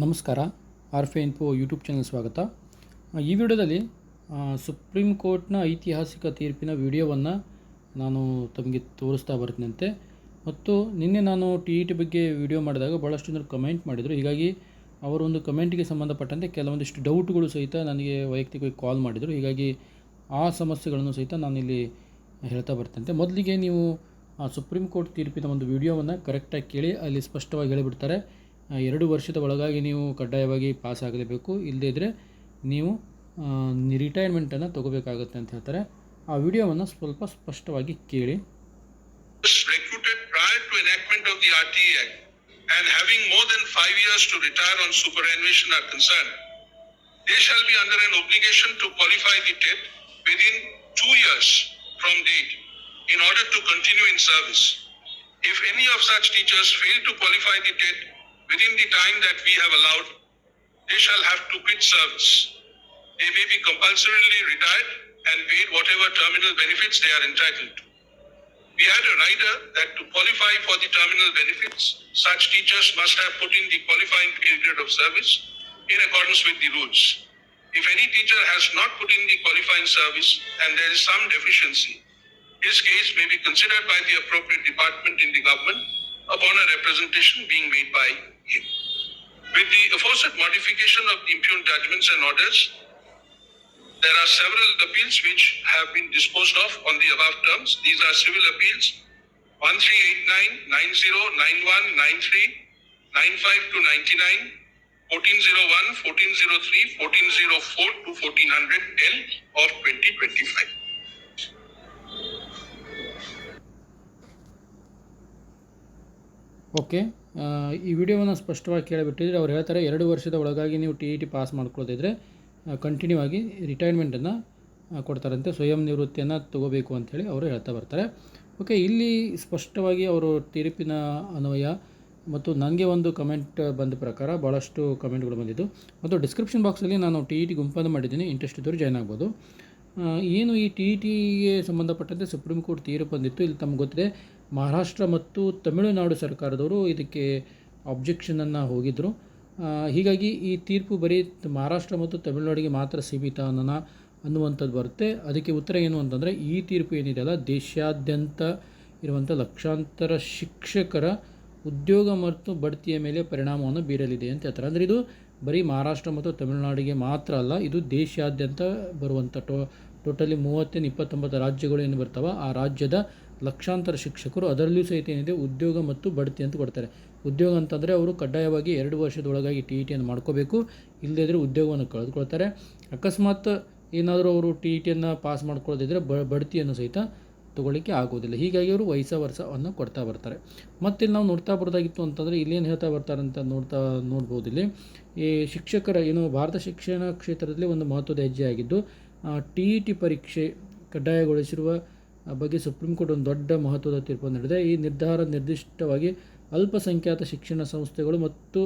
ನಮಸ್ಕಾರ. ಆರ್ ಫೆ info YouTube channel ಸ್ವಾಗತ ಈ ವಿಡಿಯೋದಲ್ಲಿ ಸುಪ್ರೀಂ ಕೋರ್ಟ್ನ ಐತಿಹಾಸಿಕ ತೀರ್ಪಿನ ವಿಡಿಯೋವನ್ನು ನಾನು ತಮಗೆ ತೋರಿಸ್ತಾ ಬರ್ತೀನಂತೆ ಮತ್ತು ನಿನ್ನೆ ನಾನು ಟಿ ಇ ಟಿ ಬಗ್ಗೆ ವಿಡಿಯೋ ಮಾಡಿದಾಗ ಭಾಳಷ್ಟು ಜನರು ಕಮೆಂಟ್ ಮಾಡಿದರು. ಹೀಗಾಗಿ ಅವರೊಂದು ಕಮೆಂಟಿಗೆ ಸಂಬಂಧಪಟ್ಟಂತೆ ಕೆಲವೊಂದಿಷ್ಟು ಡೌಟ್ಗಳು ಸಹಿತ ನನಗೆ ವೈಯಕ್ತಿಕವಾಗಿ ಕಾಲ್ ಮಾಡಿದರು. ಹೀಗಾಗಿ ಆ ಸಮಸ್ಯೆಗಳನ್ನು ಸಹಿತ ನಾನಿಲ್ಲಿ ಹೇಳ್ತಾ ಬರ್ತಂತೆ ಮೊದಲಿಗೆ ನೀವು ಸುಪ್ರೀಂ ಕೋರ್ಟ್ ತೀರ್ಪಿನ ಒಂದು ವಿಡಿಯೋವನ್ನು ಕರೆಕ್ಟಾಗಿ ಕೇಳಿ, ಅಲ್ಲಿ ಸ್ಪಷ್ಟವಾಗಿ ಹೇಳಿಬಿಡ್ತಾರೆ. ಎರಡು ವರ್ಷದ ಒಳಗಾಗಿ ನೀವು ಕಡ್ಡಾಯವಾಗಿ ಪಾಸ್ ಆಗಲೇಬೇಕು ಇಲ್ಲದೇ ಇದ್ದರೆ ನೀವು ರಿಟೈರ್ಮೆಂಟನ್ನು ತಗೋಬೇಕಾಗುತ್ತೆ ಅಂತ ಹೇಳ್ತಾರೆ ಆ ವಿಡಿಯೋವನ್ನು ಸ್ವಲ್ಪ ಸ್ಪಷ್ಟವಾಗಿ ಕೇಳಿ and having more than five years to retire on superannuation are concerned, they shall be under an obligation to qualify the TET within two years from date in order to continue in service. If any of such teachers fail to qualify the TET within the time that we have allowed, they shall have to quit service. They may be compulsorily retired and paid whatever terminal benefits they are entitled to. We had a rider that to qualify for the terminal benefits, such teachers must have put in the qualifying period of service in accordance with the rules. If any teacher has not put in the qualifying service and there is some deficiency, his case may be considered by the appropriate department in the government upon a representation being made by him. With the aforesaid modification of the impugned judgments and orders, there are several appeals which have been disposed of on the above terms. These are civil appeals 1389, 90, 91, 93, 95 to 99, 1401, 1403, 1404 to 1400 L of 2025. Okay. ಈ ವಿಡಿಯೋವನ್ನು ಸ್ಪಷ್ಟವಾಗಿ ಕೇಳಿಬಿಟ್ಟಿದ್ರೆ ಅವ್ರು ಹೇಳ್ತಾರೆ ಎರಡು ವರ್ಷದ ಒಳಗಾಗಿ ನೀವು T E T pass ಮಾಡ್ಕೊಳ್ಳೋದಿದ್ರೆ ಕಂಟಿನ್ಯೂ ಆಗಿ ರಿಟೈರ್ಮೆಂಟನ್ನು ಕೊಡ್ತಾರಂತೆ, ಸ್ವಯಂ ನಿವೃತ್ತಿಯನ್ನು ತಗೋಬೇಕು ಅಂಥೇಳಿ ಅವರು ಹೇಳ್ತಾ ಬರ್ತಾರೆ. ಓಕೆ, ಇಲ್ಲಿ ಸ್ಪಷ್ಟವಾಗಿ ಅವರು ತೀರ್ಪಿನ ಅನ್ವಯ ಮತ್ತು ನನಗೆ ಒಂದು ಕಮೆಂಟ್ ಬಂದ ಪ್ರಕಾರ ಭಾಳಷ್ಟು ಕಮೆಂಟ್ಗಳು ಬಂದಿದ್ದು. ಮತ್ತು ಡಿಸ್ಕ್ರಿಪ್ಷನ್ ಬಾಕ್ಸಲ್ಲಿ ನಾನು ಟಿ ಇ ಟಿ ಗುಂಪನ್ನು ಮಾಡಿದ್ದೀನಿ ಇಂಟ್ರೆಸ್ಟ್ ಇದ್ದವರು ಜಾಯ್ನ್ ಆಗ್ಬೋದು. ಏನು ಈ ಟಿ ಇ ಟಿಗೆ ಸಂಬಂಧಪಟ್ಟಂತೆ ಸುಪ್ರೀಂ ಕೋರ್ಟ್ ತೀರ್ಪು ಬಂದಿತ್ತು, ಇಲ್ಲಿ ತಮ್ಗೆ ಗೊತ್ತಿದೆ. ಮಹಾರಾಷ್ಟ್ರ ಮತ್ತು ತಮಿಳುನಾಡು ಸರ್ಕಾರದವರು ಇದಕ್ಕೆ ಅಬ್ಜೆಕ್ಷನನ್ನು ಹೋಗಿದ್ದರು ಹೀಗಾಗಿ ಈ ತೀರ್ಪು ಬರೀ ಮಹಾರಾಷ್ಟ್ರ ಮತ್ತು ತಮಿಳುನಾಡಿಗೆ ಮಾತ್ರ ಸೀಮಿತ ಅನ್ನೋಣ ಅನ್ನುವಂಥದ್ದು ಬರುತ್ತೆ. ಅದಕ್ಕೆ ಉತ್ತರ ಏನು ಅಂತಂದರೆ, ಈ ತೀರ್ಪು ಏನಿದೆಯಲ್ಲ ದೇಶಾದ್ಯಂತ ಇರುವಂಥ ಲಕ್ಷಾಂತರ ಶಿಕ್ಷಕರ ಉದ್ಯೋಗ ಮತ್ತು ಬಡ್ತಿಯ ಮೇಲೆ ಪರಿಣಾಮವನ್ನು ಬೀರಲಿದೆ ಅಂತ ಹೇಳ್ತಾರೆ. ಅಂದರೆ ಇದು ಬರೀ ಮಹಾರಾಷ್ಟ್ರ ಮತ್ತು ತಮಿಳುನಾಡಿಗೆ ಮಾತ್ರ ಅಲ್ಲ, ಇದು ದೇಶಾದ್ಯಂತ ಬರುವಂಥ ಟೋ, ಟೋಟಲಿ ಮೂವತ್ತೇನು ಇಪ್ಪತ್ತೊಂಬತ್ತು ರಾಜ್ಯಗಳು ಏನು ಬರ್ತಾವೆ ಆ ರಾಜ್ಯದ ಲಕ್ಷಾಂತರ ಶಿಕ್ಷಕರು ಅದರಲ್ಲೂ ಸಹಿತ ಏನಿದೆ, ಉದ್ಯೋಗ ಮತ್ತು ಬಡ್ತಿ ಅಂತ ಕೊಡ್ತಾರೆ. ಉದ್ಯೋಗ ಅಂತಂದರೆ ಅವರು ಕಡ್ಡಾಯವಾಗಿ ಎರಡು ವರ್ಷದೊಳಗಾಗಿ ಟಿ ಇ ಟಿಯನ್ನು ಮಾಡ್ಕೋಬೇಕು. ಇಲ್ಲದೇ ಇದ್ದರೆ ಉದ್ಯೋಗವನ್ನು ಕಳೆದುಕೊಳ್ತಾರೆ. ಅಕಸ್ಮಾತ್ ಏನಾದರೂ ಅವರು ಟಿ ಇ ಟಿಯನ್ನು ಪಾಸ್ ಮಾಡ್ಕೊಳ್ಳೋದಿದ್ರೆ ಬ, ಬಡ್ತಿಯನ್ನು ಸಹಿತ ತೊಗೊಳ್ಳಿಕ್ಕೆ ಆಗೋದಿಲ್ಲ ಹೀಗಾಗಿ ಅವರು ವಯಸ್ಸ ವರ್ಷವನ್ನು ಕೊಡ್ತಾ ಬರ್ತಾರೆ. ಮತ್ತು ಇಲ್ಲಿ ನಾವು ನೋಡ್ತಾ ಬರೋದಾಗಿತ್ತು ಅಂತಂದರೆ ಇಲ್ಲೇನು ಹೇಳ್ತಾ ಬರ್ತಾರೆ ಅಂತ ನೋಡ್ತಾ, ನೋಡ್ಬೋದು ಇಲ್ಲಿ. ಈ ಶಿಕ್ಷಕರ, ಏನು ಭಾರತ ಶಿಕ್ಷಣ ಕ್ಷೇತ್ರದಲ್ಲಿ ಒಂದು ಮಹತ್ವದ ಹೆಜ್ಜೆ ಆಗಿದ್ದು ಟಿ ಇ ಟಿ ಪರೀಕ್ಷೆ ಕಡ್ಡಾಯಗೊಳಿಸಿರುವ ಬಗ್ಗೆ ಸುಪ್ರೀಂ ಕೋರ್ಟ್ ಒಂದು ದೊಡ್ಡ ಮಹತ್ವದ ತೀರ್ಪು ನೀಡಿದೆ. ಈ ನಿರ್ಧಾರ ನಿರ್ದಿಷ್ಟವಾಗಿ ಅಲ್ಪಸಂಖ್ಯಾತ ಶಿಕ್ಷಣ ಸಂಸ್ಥೆಗಳು ಮತ್ತು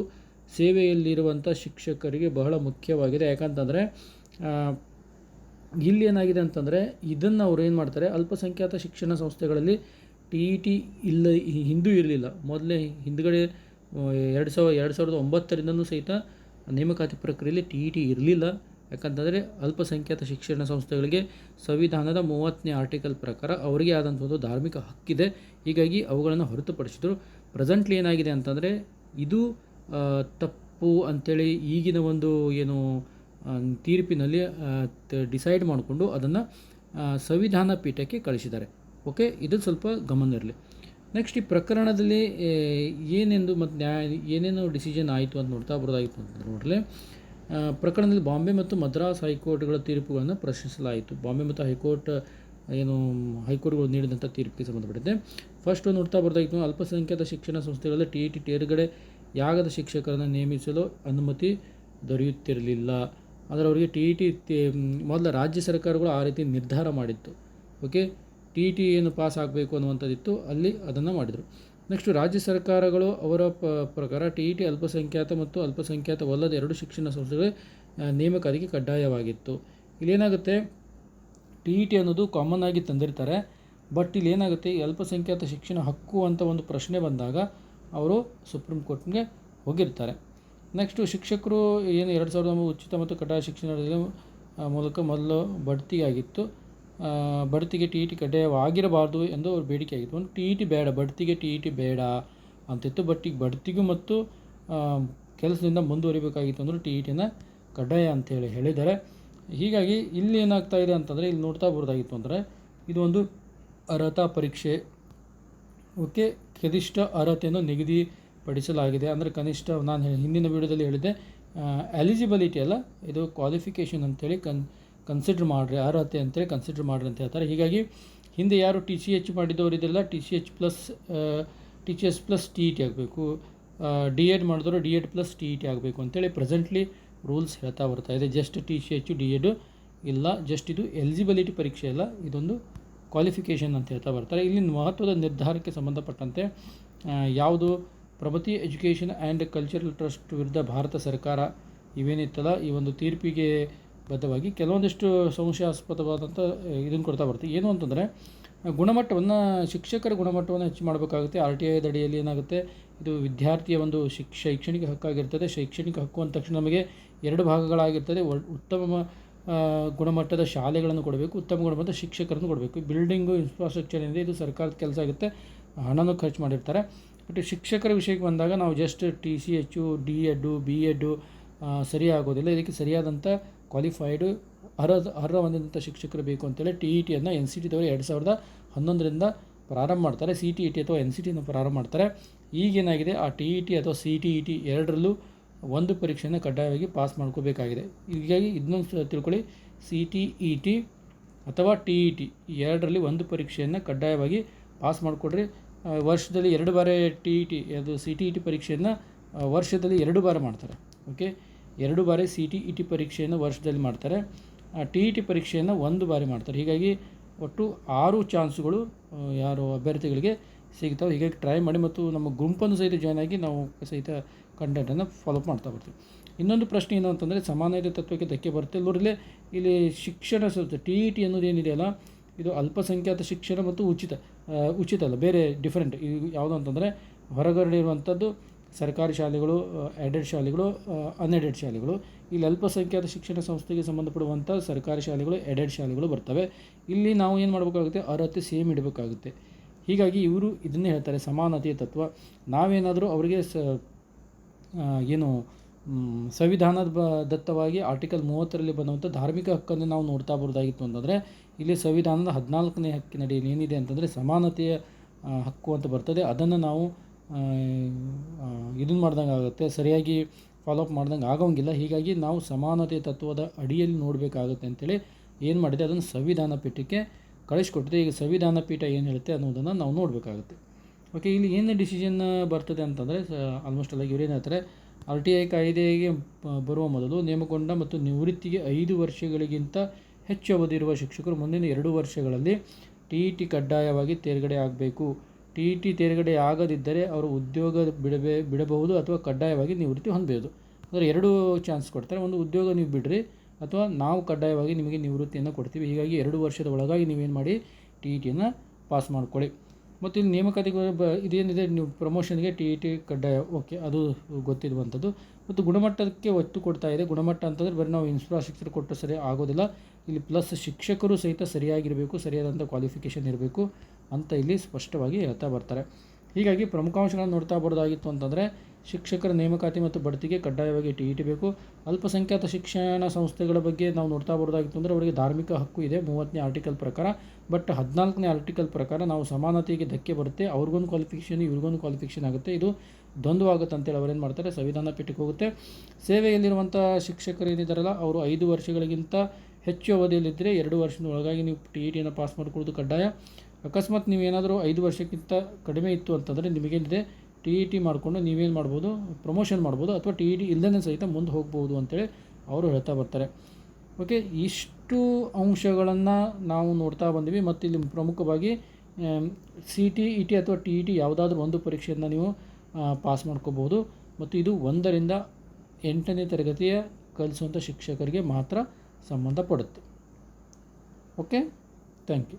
ಸೇವೆಯಲ್ಲಿರುವಂಥ ಶಿಕ್ಷಕರಿಗೆ ಬಹಳ ಮುಖ್ಯವಾಗಿದೆ. ಯಾಕಂತಂದರೆ ಇಲ್ಲಿ ಏನಾಗಿದೆ ಅಂತಂದರೆ, ಇದನ್ನು ಅವ್ರು ಏನು ಮಾಡ್ತಾರೆ, ಅಲ್ಪಸಂಖ್ಯಾತ ಶಿಕ್ಷಣ ಸಂಸ್ಥೆಗಳಲ್ಲಿ ಟಿ ಇ ಟಿ ಇಲ್ಲ, ಹಿಂದೂ ಇರಲಿಲ್ಲ. ಮೊದಲೇ ಹಿಂದುಗಡೆ ಎರಡು ಸಾವಿರ, ಎರಡು ಸಾವಿರದ ಒಂಬತ್ತರಿಂದನೂ ಸಹಿತ ನೇಮಕಾತಿ ಪ್ರಕ್ರಿಯೆಯಲ್ಲಿ ಟಿ ಇ ಟಿ ಇರಲಿಲ್ಲ. ಯಾಕಂತಂದರೆ ಅಲ್ಪಸಂಖ್ಯಾತ ಶಿಕ್ಷಣ ಸಂಸ್ಥೆಗಳಿಗೆ ಸಂವಿಧಾನದ ಮೂವತ್ತನೇ ಆರ್ಟಿಕಲ್ ಪ್ರಕಾರ ಅವರಿಗೆ ಆದಂಥ ಒಂದು ಧಾರ್ಮಿಕ ಹಕ್ಕಿದೆ. ಹೀಗಾಗಿ ಅವುಗಳನ್ನು ಹೊರತುಪಡಿಸಿದರು. ಪ್ರೆಸೆಂಟ್ಲಿ ಏನಾಗಿದೆ ಅಂತಂದರೆ ಇದು ತಪ್ಪು ಅಂಥೇಳಿ ಈಗಿನ ಒಂದು ಏನು ತೀರ್ಪಿನಲ್ಲಿ ಡಿಸೈಡ್ ಮಾಡಿಕೊಂಡು ಅದನ್ನು ಸಂವಿಧಾನ ಪೀಠಕ್ಕೆ ಕಳಿಸಿದ್ದಾರೆ. ಓಕೆ ಇದು ಸ್ವಲ್ಪ ಗಮನ ಇರಲಿ. ನೆಕ್ಸ್ಟ್ ಈ ಪ್ರಕರಣದಲ್ಲಿ ಏನೆಂದು ಮತ್ತು ನ್ಯಾಯ, ಏನೇನು ಡಿಸಿಷನ್ ಆಯಿತು ಅಂತ ನೋಡ್ತಾ ಬರೋದಾಗಿತ್ತು ಅಂತ ನೋಡಲಿ ಪ್ರಕರಣದಲ್ಲಿ ಬಾಂಬೆ ಮತ್ತು ಮದ್ರಾಸ್ ಹೈಕೋರ್ಟ್ಗಳ ತೀರ್ಪುಗಳನ್ನು ಪ್ರಶ್ನಿಸಲಾಯಿತು. ಬಾಂಬೆ ಮತ್ತು ಹೈಕೋರ್ಟ್ ಏನು ಹೈಕೋರ್ಟ್ಗಳು ನೀಡಿದಂಥ ತೀರ್ಪಿಗೆ ಸಂಬಂಧಪಟ್ಟಿದೆ. ಫಸ್ಟ್ ನೋಡ್ತಾ ಬರೋದಾಗಿತ್ತು, ಅಲ್ಪಸಂಖ್ಯಾತ ಶಿಕ್ಷಣ ಸಂಸ್ಥೆಗಳಲ್ಲಿ ಟಿ ಇ ಟಿ ತೇರ್ಗಡೆ ಯಾಗದ ಶಿಕ್ಷಕರನ್ನು ನೇಮಿಸಲು ಅನುಮತಿ ದೊರೆಯುತ್ತಿರಲಿಲ್ಲ. ಆದರೆ ಅವರಿಗೆ ಟಿ ಇ ಟಿ ಮೊದಲ ರಾಜ್ಯ ಸರ್ಕಾರಗಳು ಆ ರೀತಿ ನಿರ್ಧಾರ ಮಾಡಿತ್ತು. ಓಕೆ? ಟಿ ಇ ಟಿ ಏನು ಪಾಸ್ ಆಗಬೇಕು ಅನ್ನುವಂಥದ್ದಿತ್ತು. ಅಲ್ಲಿ ಅದನ್ನು ಮಾಡಿದರು. ನೆಕ್ಸ್ಟು ರಾಜ್ಯ ಸರ್ಕಾರಗಳು ಅವರ ಪ್ರಕಾರ ಟಿ ಇ ಟಿ ಅಲ್ಪಸಂಖ್ಯಾತ ಮತ್ತು ಅಲ್ಪಸಂಖ್ಯಾತವಲ್ಲದ ಎರಡು ಶಿಕ್ಷಣ ಸಂಸ್ಥೆಗಳ ನೇಮಕ ಅದಕ್ಕೆ ಕಡ್ಡಾಯವಾಗಿತ್ತು. ಇಲ್ಲೇನಾಗುತ್ತೆ? ಟಿ ಇ ಟಿ ಅನ್ನೋದು ಕಾಮನ್ ಆಗಿ ತಂದಿರ್ತಾರೆ. ಬಟ್ ಇಲ್ಲಿ ಏನಾಗುತ್ತೆ ಈ ಅಲ್ಪಸಂಖ್ಯಾತ ಶಿಕ್ಷಣ ಹಕ್ಕು ಅಂತ ಒಂದು ಪ್ರಶ್ನೆ ಬಂದಾಗ ಅವರು ಸುಪ್ರೀಂ ಕೋರ್ಟ್ಗೆ ಹೋಗಿರ್ತಾರೆ. ನೆಕ್ಸ್ಟು ಶಿಕ್ಷಕರು ಏನು ಎರಡು ಸಾವಿರದ ಉಚಿತ ಮತ್ತು ಕಡ್ಡಾಯ ಶಿಕ್ಷಣ ಮೂಲಕ ಮೊದಲು ಬಡ್ತಿಯಾಗಿತ್ತು. ಬಡ್ತಿಗೆ ಟಿ ಇ ಟಿ ಕಡ್ಡಾಯವಾಗಿರಬಾರ್ದು ಎಂದು ಅವ್ರ ಬೇಡಿಕೆ ಆಗಿತ್ತು. ಒಂದು ಟಿ ಇ ಟಿ ಬೇಡ, ಬಡ್ತಿಗೆ ಟಿ ಇ ಟಿ ಬೇಡ ಅಂತಿತ್ತು. ಬಟ್ ಈಗ ಬಡ್ತಿಗೂ ಮತ್ತು ಕೆಲಸದಿಂದ ಮುಂದುವರಿಬೇಕಾಗಿತ್ತು ಅಂದರೆ ಟಿ ಇ ಟಿನ ಕಡ್ಡಾಯ ಅಂತೇಳಿ ಹೇಳಿದ್ದಾರೆ. ಹೀಗಾಗಿ ಇಲ್ಲಿ ಏನಾಗ್ತಾ ಇದೆ ಅಂತಂದರೆ ಇಲ್ಲಿ ನೋಡ್ತಾ ಬರೋದಾಗಿತ್ತು ಅಂದರೆ ಇದು ಒಂದು ಅರ್ಹತಾ ಪರೀಕ್ಷೆ. ಓಕೆ, ಕನಿಷ್ಠ ಅರ್ಹತೆಯನ್ನು ನಿಗದಿಪಡಿಸಲಾಗಿದೆ. ಅಂದರೆ ಕನಿಷ್ಠ ನಾನು ಹಿಂದಿನ ವಿಡಿಯೋದಲ್ಲಿ ಹೇಳಿದ್ದೆ ಎಲಿಜಿಬಿಲಿಟಿ ಅಲ್ಲ, ಇದು ಕ್ವಾಲಿಫಿಕೇಷನ್ ಅಂತೇಳಿ ಕನ್ ಕನ್ಸಿಡರ್ ಮಾಡಿರಿ, ಅರ್ಹತೆ ಅಂತೇಳಿ ಕನ್ಸಿಡರ್ ಮಾಡಿರಿ ಅಂತ ಹೇಳ್ತಾರೆ. ಹೀಗಾಗಿ ಹಿಂದೆ ಯಾರು ಟಿ ಸಿ ಎಚ್ ಮಾಡಿದವರು ಇದೆಲ್ಲ T C H plus T C S plus T E T ಆಗಬೇಕು ಡಿ ಎಡ್ ಮಾಡಿದವರು D Ed plus T E T ಆಗಬೇಕು ಅಂತೇಳಿ ಪ್ರೆಸೆಂಟ್ಲಿ ರೂಲ್ಸ್ ಹೇಳ್ತಾ ಬರ್ತಾ ಇದೆ. Just T C H D Ed ಇಲ್ಲ ಜಸ್ಟ್ ಇದು ಎಲಿಜಿಬಿಲಿಟಿ ಪರೀಕ್ಷೆ ಅಲ್ಲ, ಇದೊಂದು ಕ್ವಾಲಿಫಿಕೇಷನ್ ಅಂತ ಹೇಳ್ತಾ ಬರ್ತಾರೆ. ಇಲ್ಲಿ ಮಹತ್ವದ ನಿರ್ಧಾರಕ್ಕೆ ಸಂಬಂಧಪಟ್ಟಂತೆ ಯಾವುದು Prabhati education and cultural trust ವಿರುದ್ಧ ಭಾರತ ಸರ್ಕಾರ ಇವೇನಿತ್ತಲ್ಲ, ಈ ಒಂದು ತೀರ್ಪಿಗೆ ಬದ್ಧವಾಗಿ ಕೆಲವೊಂದಿಷ್ಟು ಸಂಶಯಾಸ್ಪದವಾದಂಥ ಇದನ್ನು ಕೊಡ್ತಾ ಬರ್ತೀವಿ. ಏನು ಅಂತಂದರೆ, ಗುಣಮಟ್ಟವನ್ನು, ಶಿಕ್ಷಕರ ಗುಣಮಟ್ಟವನ್ನು ಹೆಚ್ಚು ಮಾಡಬೇಕಾಗುತ್ತೆ. ಆರ್ ಟಿ ಐದ ಅಡಿಯಲ್ಲಿ ಏನಾಗುತ್ತೆ, ಇದು ವಿದ್ಯಾರ್ಥಿಯ ಒಂದು ಶಿಕ್ಷ, ಶೈಕ್ಷಣಿಕ ಹಕ್ಕಾಗಿರ್ತದೆ. ಶೈಕ್ಷಣಿಕ ಹಕ್ಕು ಅಂದ ತಕ್ಷಣ ನಮಗೆ ಎರಡು ಭಾಗಗಳಾಗಿರ್ತದೆ. ಉತ್ತಮ ಗುಣಮಟ್ಟದ ಶಾಲೆಗಳನ್ನು ಕೊಡಬೇಕು, ಉತ್ತಮ ಗುಣಮಟ್ಟದ ಶಿಕ್ಷಕರನ್ನು ಕೊಡಬೇಕು. ಬಿಲ್ಡಿಂಗು ಇನ್ಫ್ರಾಸ್ಟ್ರಕ್ಚರ್ ಏನಿದೆ, ಇದು ಸರ್ಕಾರದ ಕೆಲಸ ಆಗುತ್ತೆ. ಹಣನೂ ಖರ್ಚು ಮಾಡಿರ್ತಾರೆ. ಬಟ್ ಶಿಕ್ಷಕರ ವಿಷಯಕ್ಕೆ ಬಂದಾಗ ನಾವು just T C H D Ed B Ed ಸರಿಯಾಗೋದಿಲ್ಲ. ಇದಕ್ಕೆ ಸರಿಯಾದಂಥ ಕ್ವಾಲಿಫೈಡು ಅರ್ಹ ಅರ್ಹ ಹೊಂದಿದಂಥ ಶಿಕ್ಷಕರು ಬೇಕು ಅಂತೇಳಿ ಟಿ ಇ ಟಿಯನ್ನು ಎನ್ ಸಿ ಟಿದವರು ಎರಡು ಸಾವಿರದ ಹನ್ನೊಂದರಿಂದ ಪ್ರಾರಂಭ ಮಾಡ್ತಾರೆ. ಸಿ ಟಿ ಇ ಟಿ ಅಥವಾ ಎನ್ ಸಿ ಟಿಯನ್ನು ಪ್ರಾರಂಭ ಮಾಡ್ತಾರೆ. ಈಗೇನಾಗಿದೆ? ಆ ಟಿ ಇ ಟಿ ಅಥವಾ ಸಿ ಟಿ ಇ ಟಿ ಎರಡರಲ್ಲೂ ಒಂದು ಪರೀಕ್ಷೆಯನ್ನು ಕಡ್ಡಾಯವಾಗಿ ಪಾಸ್ ಮಾಡ್ಕೋಬೇಕಾಗಿದೆ. ಹೀಗಾಗಿ ಇದನ್ನೊಂದು ತಿಳ್ಕೊಳ್ಳಿ. ಸಿ ಟಿ ಇ ಟಿ ಅಥವಾ ಟಿ ಇ ಟಿ ಈ ಎರಡರಲ್ಲಿ ಒಂದು ಪರೀಕ್ಷೆಯನ್ನು ಕಡ್ಡಾಯವಾಗಿ ಪಾಸ್ ಮಾಡಿಕೊಡ್ರಿ. ವರ್ಷದಲ್ಲಿ ಎರಡು ಬಾರಿ ಟಿ ಇ ಟಿ ಅದು ಸಿ ಟಿ ಇ ಟಿ ಪರೀಕ್ಷೆಯನ್ನು ವರ್ಷದಲ್ಲಿ ಎರಡು ಬಾರಿ ಮಾಡ್ತಾರೆ. ಓಕೆ ಎರಡು ಬಾರಿ ಸಿ ಟಿ ಇ ಟಿ ಪರೀಕ್ಷೆಯನ್ನು ವರ್ಷದಲ್ಲಿ ಮಾಡ್ತಾರೆ. ಟಿ ಇ ಟಿ ಪರೀಕ್ಷೆಯನ್ನು ಒಂದು ಬಾರಿ ಮಾಡ್ತಾರೆ. ಹೀಗಾಗಿ ಒಟ್ಟು ಆರು ಚಾನ್ಸ್ಗಳು ಯಾರು ಅಭ್ಯರ್ಥಿಗಳಿಗೆ ಸಿಗ್ತಾವೆ. ಹೀಗಾಗಿ ಟ್ರೈ ಮಾಡಿ ಮತ್ತು ನಮ್ಮ ಗುಂಪನ್ನು ಸಹಿತ ಜಾಯ್ನ್ ಆಗಿ ನಾವು ಸಹಿತ ಕಂಟೆಂಟನ್ನು ಫಾಲೋಅಪ್ ಮಾಡ್ತಾ ಬರ್ತೀವಿ. ಇನ್ನೊಂದು ಪ್ರಶ್ನೆ ಏನು ಅಂತಂದರೆ, ಸಮಾನತೆ ತತ್ವಕ್ಕೆ ಧಕ್ಕೆ ಬರುತ್ತೆ. ನೋಡಿರಲಿ ಇಲ್ಲಿ ಶಿಕ್ಷಣ ಸಂಸ್ಥೆ ಟಿ ಇ ಟಿ ಅನ್ನೋದು ಏನಿದೆಯಲ್ಲ ಇದು ಅಲ್ಪಸಂಖ್ಯಾತ ಶಿಕ್ಷಣ ಮತ್ತು ಉಚಿತ ಉಚಿತ ಅಲ್ಲ, ಬೇರೆ ಡಿಫ್ರೆಂಟ್ ಇದು ಯಾವುದು ಅಂತಂದರೆ ಹೊರಗಡೆ ಇರುವಂಥದ್ದು ಸರ್ಕಾರಿ ಶಾಲೆಗಳು ಎಡೆಡ್ ಶಾಲೆಗಳು ಅನ್ಎಡೆಡ್ ಶಾಲೆಗಳು. ಇಲ್ಲಿ ಅಲ್ಪಸಂಖ್ಯಾತ ಶಿಕ್ಷಣ ಸಂಸ್ಥೆಗೆ ಸಂಬಂಧಪಡುವಂಥ ಸರ್ಕಾರಿ ಶಾಲೆಗಳು ಎಡೆಡ್ ಶಾಲೆಗಳು ಬರ್ತವೆ. ಇಲ್ಲಿ ನಾವು ಏನು ಮಾಡಬೇಕಾಗುತ್ತೆ? ಅರ್ಹತೆ ಸೇಮ್ ಇಡಬೇಕಾಗುತ್ತೆ. ಹೀಗಾಗಿ ಇವರು ಇದನ್ನೇ ಹೇಳ್ತಾರೆ, ಸಮಾನತೆಯ ತತ್ವ. ನಾವೇನಾದರೂ ಅವರಿಗೆ ಸ ಏನು ಸಂವಿಧಾನದ ಬ, ದತ್ತವಾಗಿ ಆರ್ಟಿಕಲ್ ಮೂವತ್ತರಲ್ಲಿ ಬಂದಂಥ ಧಾರ್ಮಿಕ ಹಕ್ಕನ್ನು ನಾವು ನೋಡ್ತಾ ಬರೋದಾಗಿತ್ತು ಅಂತಂದರೆ, ಇಲ್ಲಿ ಸಂವಿಧಾನದ ಹದಿನಾಲ್ಕನೇ ಹಕ್ಕಿನಡಿಯಲ್ಲಿ ಏನಿದೆ ಅಂತಂದರೆ ಸಮಾನತೆಯ ಹಕ್ಕು ಅಂತ ಬರ್ತದೆ. ಅದನ್ನು ನಾವು ಇದನ್ನು ಮಾಡ್ದಂಗೆ ಆಗುತ್ತೆ, ಸರಿಯಾಗಿ ಫಾಲೋಅಪ್ ಮಾಡ್ದಂಗೆ ಆಗೋಂಗಿಲ್ಲ. ಹೀಗಾಗಿ ನಾವು ಸಮಾನತೆ ತತ್ವದ ಅಡಿಯಲ್ಲಿ ನೋಡಬೇಕಾಗುತ್ತೆ ಅಂತೇಳಿ ಏನು ಮಾಡಿದೆ, ಅದನ್ನು ಸಂವಿಧಾನ ಪೀಠಕ್ಕೆ ಕಳಿಸ್ಕೊಟ್ಟಿದೆ. ಈಗ ಸಂವಿಧಾನ ಪೀಠ ಏನು ಹೇಳುತ್ತೆ ಅನ್ನೋದನ್ನು ನಾವು ನೋಡಬೇಕಾಗುತ್ತೆ. ಓಕೆ ಇಲ್ಲಿ ಏನು ಡಿಸಿಷನ್ ಬರ್ತದೆ ಅಂತಂದರೆ ಆಲ್ಮೋಸ್ಟ್ ಎಲ್ಲ ಇವರೇನು ಹೇಳ್ತಾರೆ ಆರ್ ಟಿ ಐ ಕಾಯ್ದೆಗೆ ಬರುವ ಮೊದಲು ನೇಮಕೊಂಡ ಮತ್ತು ನಿವೃತ್ತಿಗೆ ಐದು ವರ್ಷಗಳಿಗಿಂತ ಹೆಚ್ಚು ಅವಧಿ ಶಿಕ್ಷಕರು ಮುಂದಿನ ಎರಡು ವರ್ಷಗಳಲ್ಲಿ ಟಿ ಇ ಟಿ ಕಡ್ಡಾಯವಾಗಿ ತೇರ್ಗಡೆ ಆಗಬೇಕು. ಟಿ ಇ ಟಿ ತೇರ್ಗಡೆ ಆಗದಿದ್ದರೆ ಅವರು ಉದ್ಯೋಗ ಬಿಡಬೇ, ಬಿಡಬಹುದು ಅಥವಾ ಕಡ್ಡಾಯವಾಗಿ ನಿವೃತ್ತಿ ಹೊಂದಬಹುದು. ಅಂದರೆ ಎರಡು ಚಾನ್ಸ್ ಕೊಡ್ತಾರೆ. ಒಂದು ಉದ್ಯೋಗ ನೀವು ಬಿಡ್ರಿ ಅಥವಾ ನಾವು ಕಡ್ಡಾಯವಾಗಿ ನಿಮಗೆ ನಿವೃತ್ತಿಯನ್ನು ಕೊಡ್ತೀವಿ. ಹೀಗಾಗಿ ಎರಡು ವರ್ಷದ ಒಳಗಾಗಿ ನೀವೇನು ಮಾಡಿ ಟಿ ಇ ಟಿಯನ್ನು ಪಾಸ್ ಮಾಡ್ಕೊಳ್ಳಿ. ಮತ್ತು ಇಲ್ಲಿ ನೇಮಕಾತಿಗೆ ಬ ಇದೇನಿದೆ, ನೀವು ಪ್ರಮೋಷನ್ಗೆ ಟಿ ಇ ಟಿ, ಕಡ್ಡಾಯ. ಓಕೆ ಅದು ಗೊತ್ತಿರುವಂಥದ್ದು. ಮತ್ತು ಗುಣಮಟ್ಟಕ್ಕೆ ಒತ್ತು ಕೊಡ್ತಾ ಇದೆ. ಗುಣಮಟ್ಟ ಅಂತಂದರೆ ಬರೀ ನಾವು ಇನ್ಫ್ರಾಸ್ಟ್ರಕ್ಚರ್ ಕೊಟ್ಟರೆ ಸರಿ ಆಗೋದಿಲ್ಲ. ಇಲ್ಲಿ ಪ್ಲಸ್ ಶಿಕ್ಷಕರು ಸಹಿತ ಸರಿಯಾಗಿರಬೇಕು, ಸರಿಯಾದಂಥ ಕ್ವಾಲಿಫಿಕೇಷನ್ ಇರಬೇಕು ಅಂತ ಇಲ್ಲಿ ಸ್ಪಷ್ಟವಾಗಿ ಹೇಳ್ತಾ ಬರ್ತಾರೆ. ಹೀಗಾಗಿ ಪ್ರಮುಖಾಂಶಗಳನ್ನು ನೋಡ್ತಾ ಬರೋದಾಗಿತ್ತು ಅಂತಂದರೆ ಶಿಕ್ಷಕರ ನೇಮಕಾತಿ ಮತ್ತು ಬಡ್ತಿಗೆ ಕಡ್ಡಾಯವಾಗಿ ಟಿ ಇ ಬೇಕು ಅಲ್ಪಸಂಖ್ಯಾತ ಶಿಕ್ಷಣ ಸಂಸ್ಥೆಗಳ ಬಗ್ಗೆ ನಾವು ನೋಡ್ತಾ ಬರೋದಾಗಿತ್ತು ಅಂದರೆ ಅವರಿಗೆ ಧಾರ್ಮಿಕ ಹಕ್ಕು ಇದೆ, ಮೂವತ್ತನೇ ಆರ್ಟಿಕಲ್ ಪ್ರಕಾರ. ಬಟ್ ಹದಿನಾಲ್ಕನೇ ಆರ್ಟಿಕಲ್ ಪ್ರಕಾರ ನಾವು ಸಮಾನತೆಗೆ ಧಕ್ಕೆ ಬರುತ್ತೆ, ಅವ್ರಿಗೊಂದು ಕ್ವಾಲಿಫಿಕೇಷನ್ ಇವ್ರಿಗೊಂದು ಕ್ವಾಲಿಫಿಕೇಷನ್ ಆಗುತ್ತೆ. ಇದು ದ್ವಂದ್ವ ಆಗುತ್ತೆ ಅಂತೇಳಿ ಅವ್ರೇನು ಮಾಡ್ತಾರೆ? ಸಂವಿಧಾನ ಪೀಠಕ್ಕೆ ಹೋಗುತ್ತೆ. ಸೇವೆಯಲ್ಲಿರುವಂಥ ಶಿಕ್ಷಕರು ಏನಿದ್ದಾರಲ್ಲ ಅವರು ಐದು ವರ್ಷಗಳಿಗಿಂತ ಹೆಚ್ಚು ಅವಧಿಯಲ್ಲಿದ್ದರೆ ಎರಡು ವರ್ಷದ ಒಳಗಾಗಿ ನೀವು ಟಿ ಇ ಟಿಯನ್ನು ಪಾಸ್ ಮಾಡಿಕೊಳ್ಳೋದು ಕಡ್ಡಾಯ. ಅಕಸ್ಮಾತ್ ನೀವೇನಾದರೂ ಐದು ವರ್ಷಕ್ಕಿಂತ ಕಡಿಮೆ ಇತ್ತು ಅಂತಂದರೆ ನಿಮಗೇನಿದೆ ಟಿ ಇ ಟಿ ಮಾಡಿಕೊಂಡು ನೀವೇನು ಮಾಡ್ಬೋದು? ಪ್ರಮೋಷನ್ ಮಾಡ್ಬೋದು ಅಥವಾ ಟಿ ಇ ಟಿ ಇಲ್ಲದೇ ಸಹಿತ ಮುಂದೆ ಹೋಗ್ಬೋದು ಅಂತೇಳಿ ಅವರು ಹೇಳ್ತಾ ಬರ್ತಾರೆ. ಓಕೆ ಇಷ್ಟು ಅಂಶಗಳನ್ನು ನಾವು ನೋಡ್ತಾ ಬಂದೀವಿ ಮತ್ತು ಇಲ್ಲಿ ಪ್ರಮುಖವಾಗಿ ಸಿ ಟಿ ಇ ಟಿ ಅಥವಾ ಟಿ ಇ ಟಿ ಯಾವುದಾದ್ರೂ ಒಂದು ಪರೀಕ್ಷೆಯನ್ನು ನೀವು ಪಾಸ್ ಮಾಡ್ಕೋಬೋದು. ಮತ್ತು ಇದು ಒಂದರಿಂದ ಎಂಟನೇ ತರಗತಿಯ ಕಲಿಸುವಂಥ ಶಿಕ್ಷಕರಿಗೆ ಮಾತ್ರ ಸಂಬಂಧಪಡುತ್ತೆ. Okay thank you